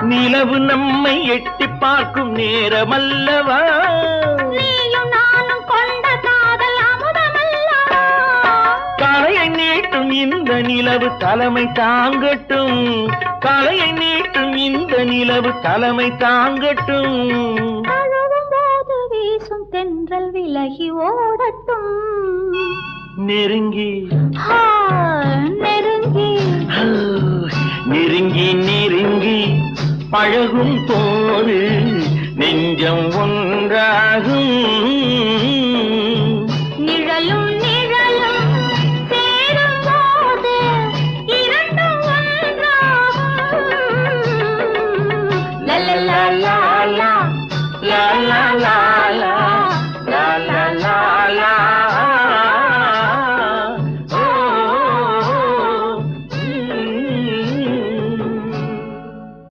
நிலவு நம்மை எட்டி பார்க்கும் நேரமல்லவா? நீயும் நானும் கொண்ட காதல் அமுதமல்லவா? கலையை நீட்டும் இந்த நிலவு தலைமை தாங்கட்டும். கலையை நீட்டும் இந்த நிலவு தலைமை தாங்கட்டும். வீசும் தென்றல் விலகி ஓடட்டும். நெருங்கி. பழகும் போது நெஞ்சம் ஒன்றாகும்.